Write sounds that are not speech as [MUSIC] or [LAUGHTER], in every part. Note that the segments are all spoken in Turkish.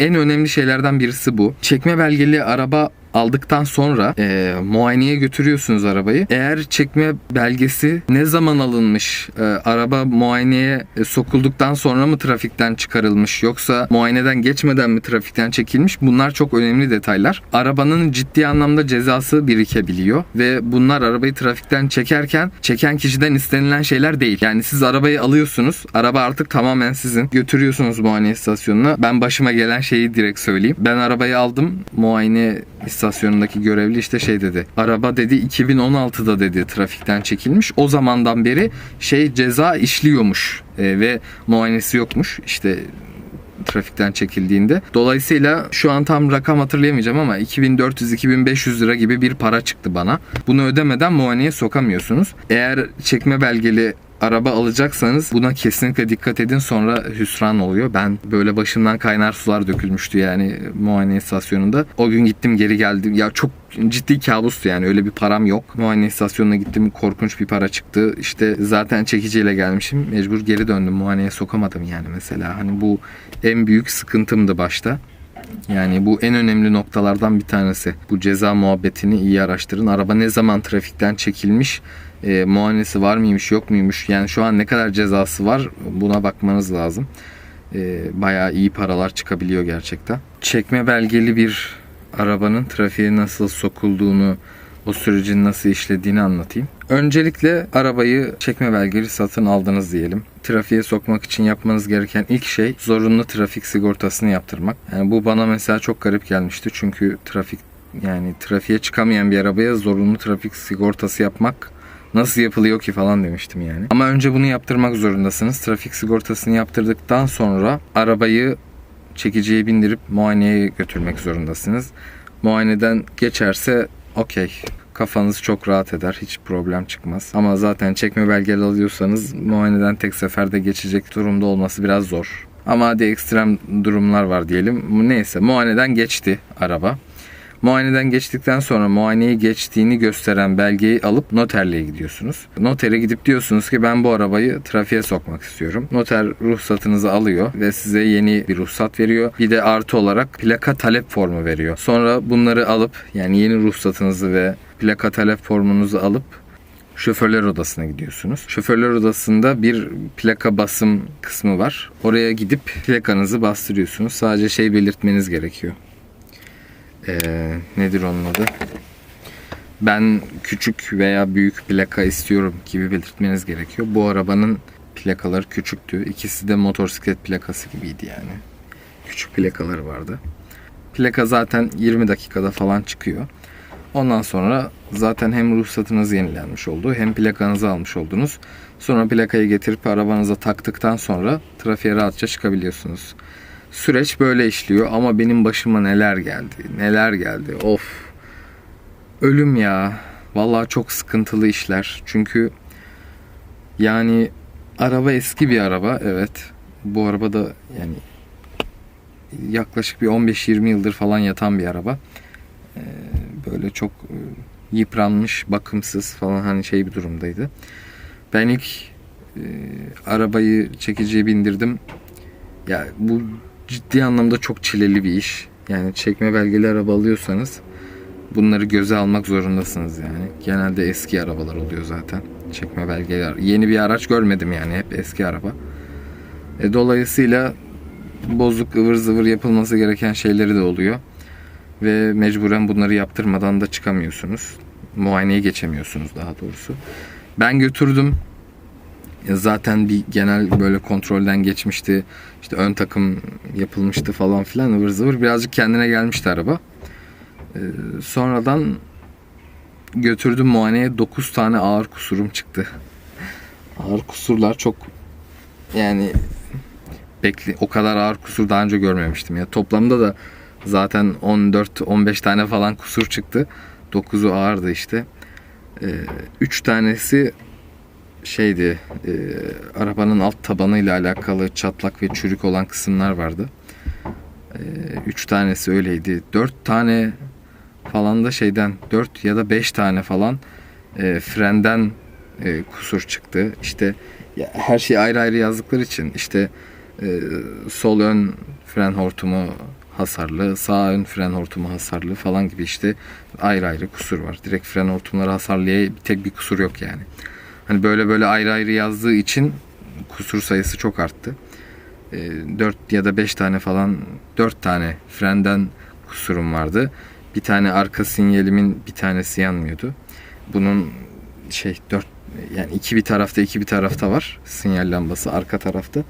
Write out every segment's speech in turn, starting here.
En önemli şeylerden birisi bu. Çekme belgeli araba aldıktan sonra e, muayeneye götürüyorsunuz arabayı. Eğer çekme belgesi ne zaman alınmış, e, araba muayeneye e, sokulduktan sonra mı trafikten çıkarılmış yoksa muayeneden geçmeden mi trafikten çekilmiş bunlar çok önemli detaylar. Arabanın ciddi anlamda cezası birikebiliyor ve bunlar arabayı trafikten çekerken çeken kişiden istenilen şeyler değil. Yani siz arabayı alıyorsunuz, araba artık tamamen sizin. Götürüyorsunuz muayene istasyonuna. Ben başıma gelen şeyi direkt söyleyeyim. Ben arabayı aldım, muayene istasyonundaki görevli işte şey dedi. Araba dedi 2016'da dedi trafikten çekilmiş. O zamandan beri şey ceza işliyormuş E, ve muayenesi yokmuş. İşte trafikten çekildiğinde. Dolayısıyla şu an tam rakam hatırlayamayacağım ama 2400-2500 lira gibi bir para çıktı bana. Bunu ödemeden muayeneye sokamıyorsunuz. Eğer çekme belgeli araba alacaksanız buna kesinlikle dikkat edin sonra hüsran oluyor. Ben böyle başımdan kaynar sular dökülmüştü yani muayene istasyonunda. O gün gittim geri geldim. Ya çok ciddi kabustu yani öyle bir param yok. Muayene istasyonuna gittim korkunç bir para çıktı. İşte zaten çekiciyle gelmişim. Mecbur geri döndüm. Muayeneye sokamadım yani mesela. Hani bu en büyük sıkıntımdı başta. Yani bu en önemli noktalardan bir tanesi. Bu ceza muhabbetini iyi araştırın. Araba ne zaman trafikten çekilmiş, e, muayenesi var mıymış yok muymuş. Yani şu an ne kadar cezası var buna bakmanız lazım. E, bayağı iyi paralar çıkabiliyor gerçekten. Çekme belgeli bir arabanın trafiğe nasıl sokulduğunu, o sürecin nasıl işlediğini anlatayım. Öncelikle arabayı çekme belgeli satın aldınız diyelim. Trafiğe sokmak için yapmanız gereken ilk şey zorunlu trafik sigortasını yaptırmak. Yani bu bana mesela çok garip gelmişti. Çünkü trafik yani trafiğe çıkamayan bir arabaya zorunlu trafik sigortası yapmak nasıl yapılıyor ki falan demiştim yani. Ama önce bunu yaptırmak zorundasınız. Trafik sigortasını yaptırdıktan sonra arabayı çekiciye bindirip muayeneye götürmek zorundasınız. Muayeneden geçerse okey kafanız çok rahat eder. Hiç problem çıkmaz. Ama zaten çekme belgeli alıyorsanız muayeneden tek seferde geçecek durumda olması biraz zor. Ama hadi ekstrem durumlar var diyelim. Neyse muayeneden geçti araba. Muayeneden geçtikten sonra muayeneyi geçtiğini gösteren belgeyi alıp noterliğe gidiyorsunuz. Notere gidip diyorsunuz ki ben bu arabayı trafiğe sokmak istiyorum. Noter ruhsatınızı alıyor ve size yeni bir ruhsat veriyor. Bir de artı olarak plaka talep formu veriyor. Sonra bunları alıp yani yeni ruhsatınızı ve plaka talep formunuzu alıp şoförler odasına gidiyorsunuz. Şoförler odasında bir plaka basım kısmı var. Oraya gidip plakanızı bastırıyorsunuz. Sadece şey belirtmeniz gerekiyor. Ee, nedir onun adı? Ben küçük veya büyük plaka istiyorum gibi belirtmeniz gerekiyor. Bu arabanın plakaları küçüktü. İkisi de motosiklet plakası gibiydi yani. Küçük plakaları vardı. Plaka zaten 20 dakikada falan çıkıyor. Ondan sonra zaten hem ruhsatınız yenilenmiş oldu hem plakanızı almış oldunuz. Sonra plakayı getirip arabanıza taktıktan sonra trafiğe rahatça çıkabiliyorsunuz. Süreç böyle işliyor ama benim başıma neler geldi, neler geldi. Of. Ölüm ya. Vallahi çok sıkıntılı işler. Çünkü yani araba eski bir araba evet. Bu araba da yani yaklaşık bir 15-20 yıldır falan yatan bir araba. Ee, böyle çok e, yıpranmış, bakımsız falan hani şey bir durumdaydı. Ben ilk e, arabayı çekiciye bindirdim. Ya bu ciddi anlamda çok çileli bir iş. Yani çekme belgeli araba alıyorsanız bunları göze almak zorundasınız yani. Genelde eski arabalar oluyor zaten. Çekme belgeli yeni bir araç görmedim yani hep eski araba. E, dolayısıyla bozuk ıvır zıvır yapılması gereken şeyleri de oluyor. Ve mecburen bunları yaptırmadan da çıkamıyorsunuz. Muayeneye geçemiyorsunuz daha doğrusu. Ben götürdüm. Zaten bir genel böyle kontrolden geçmişti. İşte ön takım yapılmıştı falan filan ıvır zıvır. Birazcık kendine gelmişti araba. Ee, sonradan götürdüm muayeneye 9 tane ağır kusurum çıktı. Ağır kusurlar çok yani bekli o kadar ağır kusur daha önce görmemiştim ya. Toplamda da zaten 14-15 tane falan kusur çıktı. 9'u ağırdı işte. 3 ee, tanesi şeydi e, arabanın alt tabanıyla alakalı çatlak ve çürük olan kısımlar vardı. E, üç tanesi öyleydi. Dört tane falan da şeyden dört ya da beş tane falan e, frenden e, kusur çıktı. İşte ya, her şeyi ayrı ayrı yazdıkları için işte e, sol ön fren hortumu hasarlı, sağ ön fren hortumu hasarlı falan gibi işte ayrı ayrı kusur var. Direkt fren hortumları hasarlı diye tek bir kusur yok yani. Hani böyle böyle ayrı ayrı yazdığı için kusur sayısı çok arttı. 4 ya da 5 tane falan 4 tane frenden kusurum vardı. Bir tane arka sinyalimin bir tanesi yanmıyordu. Bunun şey 4 yani iki bir tarafta iki bir tarafta var sinyal lambası arka tarafta.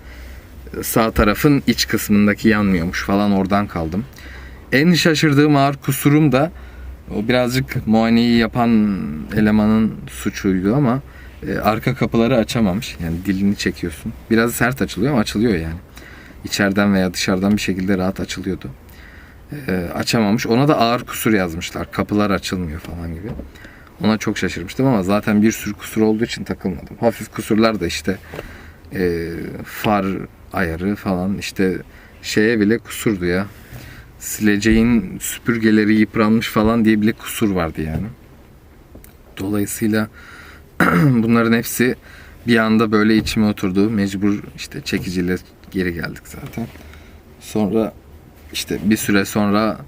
Sağ tarafın iç kısmındaki yanmıyormuş falan oradan kaldım. En şaşırdığım ağır kusurum da o birazcık muayeneyi yapan elemanın suçuydu ama e, arka kapıları açamamış. Yani dilini çekiyorsun. Biraz sert açılıyor ama açılıyor yani. İçeriden veya dışarıdan bir şekilde rahat açılıyordu. E, açamamış. Ona da ağır kusur yazmışlar. Kapılar açılmıyor falan gibi. Ona çok şaşırmıştım ama zaten bir sürü kusur olduğu için takılmadım. Hafif kusurlar da işte e, far ayarı falan işte şeye bile kusurdu ya. Sileceğin süpürgeleri yıpranmış falan diye bile kusur vardı yani. Dolayısıyla [CLEARS THROAT] bunların hepsi bir anda böyle içime oturdu. Mecbur işte çekiciyle geri geldik zaten. Sonra işte bir süre sonra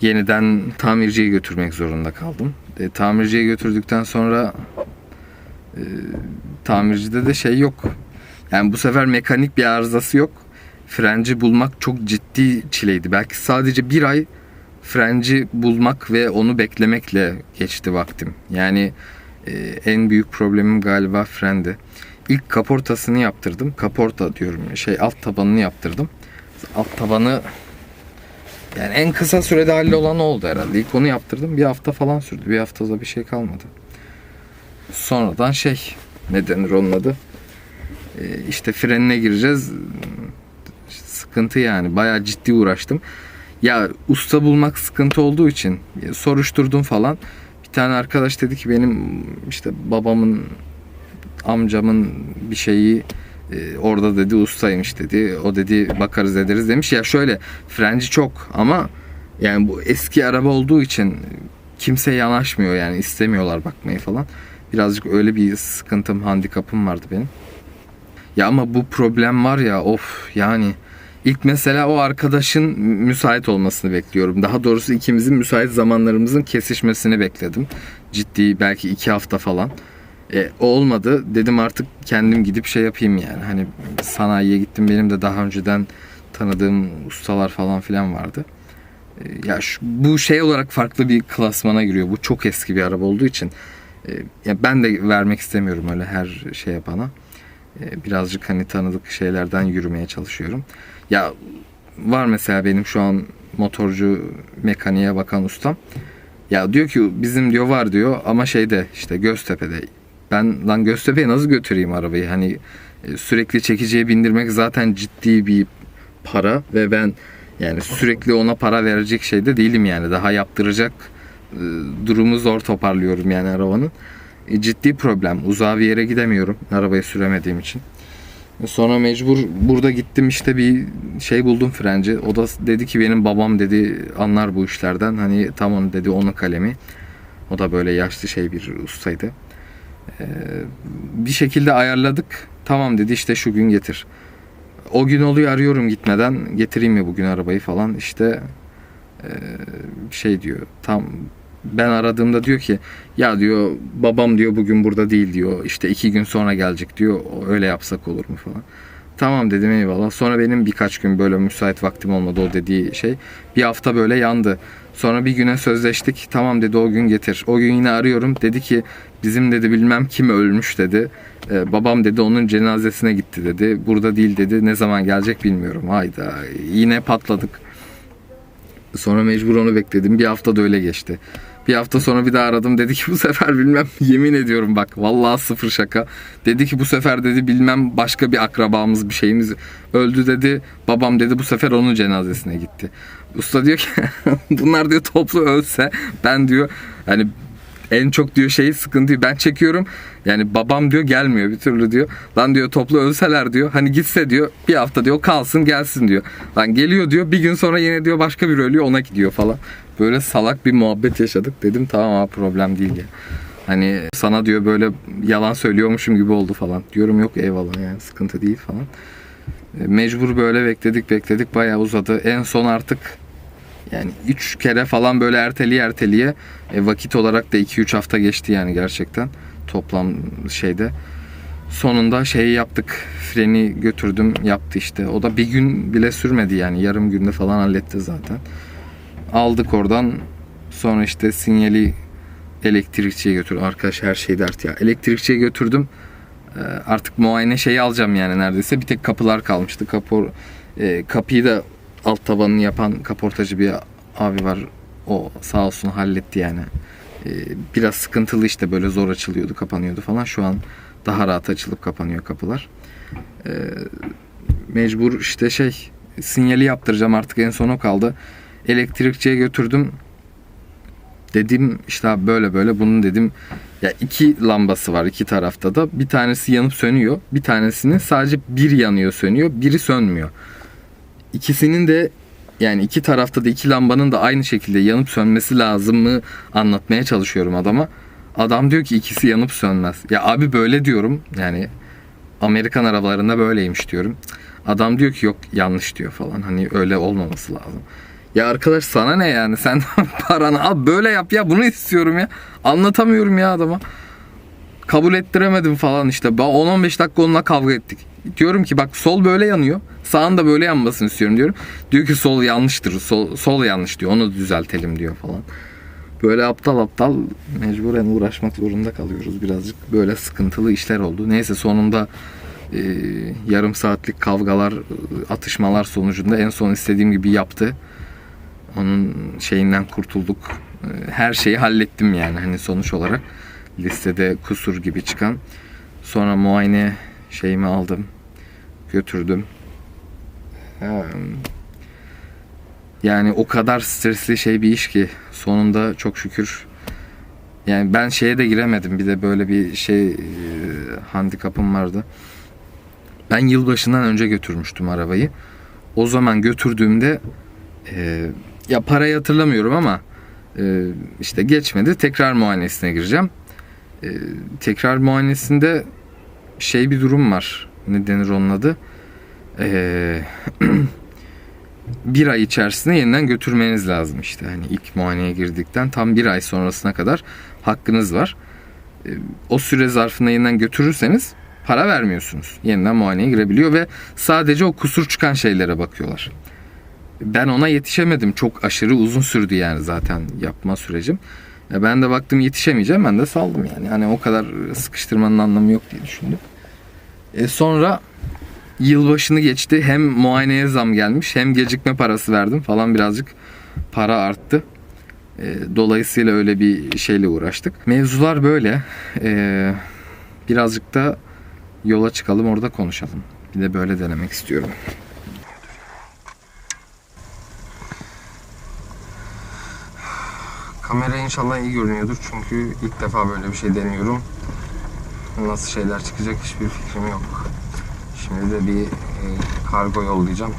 yeniden tamirciye götürmek zorunda kaldım. E, tamirciye götürdükten sonra e, tamircide de şey yok. Yani bu sefer mekanik bir arızası yok. Frenci bulmak çok ciddi çileydi. Belki sadece bir ay frenci bulmak ve onu beklemekle geçti vaktim. Yani e, en büyük problemim galiba frendi. İlk kaportasını yaptırdım. Kaporta diyorum şey alt tabanını yaptırdım. Alt tabanı yani en kısa sürede hallolan oldu herhalde. İlk onu yaptırdım. Bir hafta falan sürdü. Bir haftada bir şey kalmadı. Sonradan şey ne denir onun adı? Ee, işte frenine gireceğiz. Sıkıntı yani. Bayağı ciddi uğraştım. Ya usta bulmak sıkıntı olduğu için soruşturdum falan. Tane arkadaş dedi ki benim işte babamın amcamın bir şeyi e, orada dedi ustaymış dedi. O dedi bakarız ederiz demiş. Ya şöyle frenci çok ama yani bu eski araba olduğu için kimse yanaşmıyor yani istemiyorlar bakmayı falan. Birazcık öyle bir sıkıntım, handikapım vardı benim. Ya ama bu problem var ya of yani ilk mesela o arkadaşın müsait olmasını bekliyorum. Daha doğrusu ikimizin müsait zamanlarımızın kesişmesini bekledim. Ciddi belki iki hafta falan. E, olmadı. Dedim artık kendim gidip şey yapayım yani. Hani sanayiye gittim. Benim de daha önceden tanıdığım ustalar falan filan vardı. E, ya şu, bu şey olarak farklı bir klasmana giriyor. Bu çok eski bir araba olduğu için. E, ya ben de vermek istemiyorum öyle her şey yapana. E, birazcık hani tanıdık şeylerden yürümeye çalışıyorum. Ya var mesela benim şu an motorcu mekaniğe bakan ustam. Ya diyor ki bizim diyor var diyor ama şeyde işte Göztepe'de ben lan Göztepe'ye nasıl götüreyim arabayı? Hani e, sürekli çekiciye bindirmek zaten ciddi bir para ve ben yani sürekli ona para verecek şeyde değilim yani. Daha yaptıracak e, durumu zor toparlıyorum yani arabanın. E, ciddi problem. Uzağa bir yere gidemiyorum arabayı süremediğim için. Sonra mecbur burada gittim işte bir şey buldum frenci. O da dedi ki benim babam dedi anlar bu işlerden. Hani tam onu dedi onun kalemi. O da böyle yaşlı şey bir ustaydı. Ee, bir şekilde ayarladık. Tamam dedi işte şu gün getir. O gün oluyor arıyorum gitmeden getireyim mi bugün arabayı falan işte e, şey diyor tam ben aradığımda diyor ki ya diyor babam diyor bugün burada değil diyor işte iki gün sonra gelecek diyor öyle yapsak olur mu falan. Tamam dedim eyvallah. Sonra benim birkaç gün böyle müsait vaktim olmadı o dediği şey. Bir hafta böyle yandı. Sonra bir güne sözleştik. Tamam dedi o gün getir. O gün yine arıyorum. Dedi ki bizim dedi bilmem kim ölmüş dedi. Ee, babam dedi onun cenazesine gitti dedi. Burada değil dedi. Ne zaman gelecek bilmiyorum. Hayda yine patladık. Sonra mecbur onu bekledim. Bir hafta da öyle geçti. Bir hafta sonra bir daha aradım. Dedi ki bu sefer bilmem [LAUGHS] yemin ediyorum bak vallahi sıfır şaka. Dedi ki bu sefer dedi bilmem başka bir akrabamız bir şeyimiz öldü dedi. Babam dedi bu sefer onun cenazesine gitti. Usta diyor ki [LAUGHS] bunlar diyor toplu ölse ben diyor hani en çok diyor şeyi sıkıntıyı ben çekiyorum. Yani babam diyor gelmiyor bir türlü diyor. Lan diyor toplu ölseler diyor. Hani gitse diyor bir hafta diyor kalsın gelsin diyor. Lan geliyor diyor bir gün sonra yine diyor başka bir ölüyor ona gidiyor falan. Böyle salak bir muhabbet yaşadık. Dedim tamam abi problem değil ya. Hani sana diyor böyle yalan söylüyormuşum gibi oldu falan. Diyorum yok eyvallah yani sıkıntı değil falan. E, Mecbur böyle bekledik bekledik bayağı uzadı. En son artık yani 3 kere falan böyle erteliye erteliye e, vakit olarak da 2-3 hafta geçti yani gerçekten toplam şeyde. Sonunda şeyi yaptık. Freni götürdüm yaptı işte. O da bir gün bile sürmedi yani. Yarım günde falan halletti zaten. Aldık oradan. Sonra işte sinyali elektrikçiye götür. Arkadaş her şey dert ya. Elektrikçiye götürdüm. Ee, artık muayene şeyi alacağım yani neredeyse. Bir tek kapılar kalmıştı. Kapor, e, kapıyı da alt tabanını yapan kaportacı bir abi var. O sağ olsun halletti yani. Ee, biraz sıkıntılı işte böyle zor açılıyordu, kapanıyordu falan. Şu an daha rahat açılıp kapanıyor kapılar. Ee, mecbur işte şey sinyali yaptıracağım artık en son kaldı. Elektrikçiye götürdüm. Dedim işte abi böyle böyle bunun dedim ya iki lambası var iki tarafta da. Bir tanesi yanıp sönüyor. Bir tanesinin sadece bir yanıyor sönüyor. Biri sönmüyor. İkisinin de yani iki tarafta da iki lambanın da aynı şekilde yanıp sönmesi lazım mı anlatmaya çalışıyorum adama. Adam diyor ki ikisi yanıp sönmez. Ya abi böyle diyorum. Yani Amerikan arabalarında böyleymiş diyorum. Adam diyor ki yok yanlış diyor falan. Hani öyle olmaması lazım. Ya arkadaş sana ne yani sen [LAUGHS] paranı al böyle yap ya bunu istiyorum ya. Anlatamıyorum ya adama. Kabul ettiremedim falan işte. Ben 10-15 dakika onunla kavga ettik. Diyorum ki bak sol böyle yanıyor. Sağın da böyle yanmasını istiyorum diyorum. Diyor ki sol yanlıştır. Sol, sol yanlış diyor. Onu düzeltelim diyor falan. Böyle aptal aptal mecburen uğraşmak zorunda kalıyoruz birazcık. Böyle sıkıntılı işler oldu. Neyse sonunda e, yarım saatlik kavgalar, atışmalar sonucunda en son istediğim gibi yaptı. Onun şeyinden kurtulduk. E, Her şeyi hallettim yani hani sonuç olarak. Listede kusur gibi çıkan. Sonra muayene şeyimi aldım. Götürdüm. Yani o kadar stresli şey bir iş ki sonunda çok şükür yani ben şeye de giremedim. Bir de böyle bir şey e, handikapım vardı. Ben yılbaşından önce götürmüştüm arabayı. O zaman götürdüğümde e, ya parayı hatırlamıyorum ama e, işte geçmedi. Tekrar muayenesine gireceğim. E, tekrar muayenesinde şey bir durum var. Ne denir onun adı? E, [CLEARS THROAT] bir ay içerisinde yeniden götürmeniz lazım işte. Hani ilk muayeneye girdikten tam bir ay sonrasına kadar hakkınız var. E, O süre zarfında yeniden götürürseniz para vermiyorsunuz. Yeniden muayeneye girebiliyor ve sadece o kusur çıkan şeylere bakıyorlar. Ben ona yetişemedim. Çok aşırı uzun sürdü yani zaten yapma sürecim. E, Ben de baktım yetişemeyeceğim. Ben de saldım yani. Hani o kadar sıkıştırmanın anlamı yok diye düşündüm. E sonra yılbaşını geçti. Hem muayeneye zam gelmiş hem gecikme parası verdim falan birazcık para arttı. E, Dolayısıyla öyle bir şeyle uğraştık. Mevzular böyle. E, Birazcık da yola çıkalım orada konuşalım. Bir de böyle denemek istiyorum. Kamera inşallah iyi görünüyordur çünkü ilk defa böyle bir şey deniyorum. Nasıl şeyler çıkacak hiçbir fikrim yok. Şimdi de bir e, kargo yollayacağım.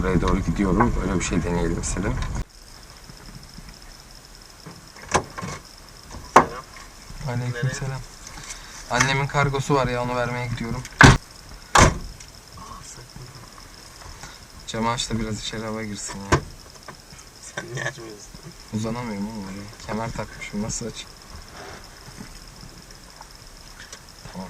Oraya doğru gidiyorum. Böyle bir şey deneyelim istedim. Aleykümselam. Annemin kargosu var ya onu vermeye gidiyorum. Camı aç da biraz içeri hava girsin ya. Sen niye açmıyorsun? Uzanamıyorum oğlum oraya. Kemer takmışım nasıl aç? Tamam.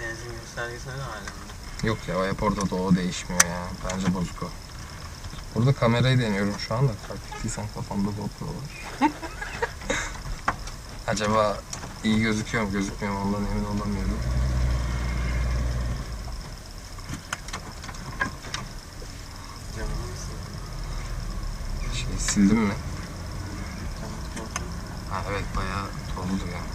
Benzin göstergesine de hala? Yok ya hep orada da o değişmiyor ya. Bence bozuk o. Burada kamerayı deniyorum şu anda. Fark ettiysen kafamda GoPro var. [LAUGHS] Acaba iyi gözüküyor mu gözükmüyor mu ondan emin olamıyorum. Şey sildim mi? Ha evet bayağı tozlu ya. Yani.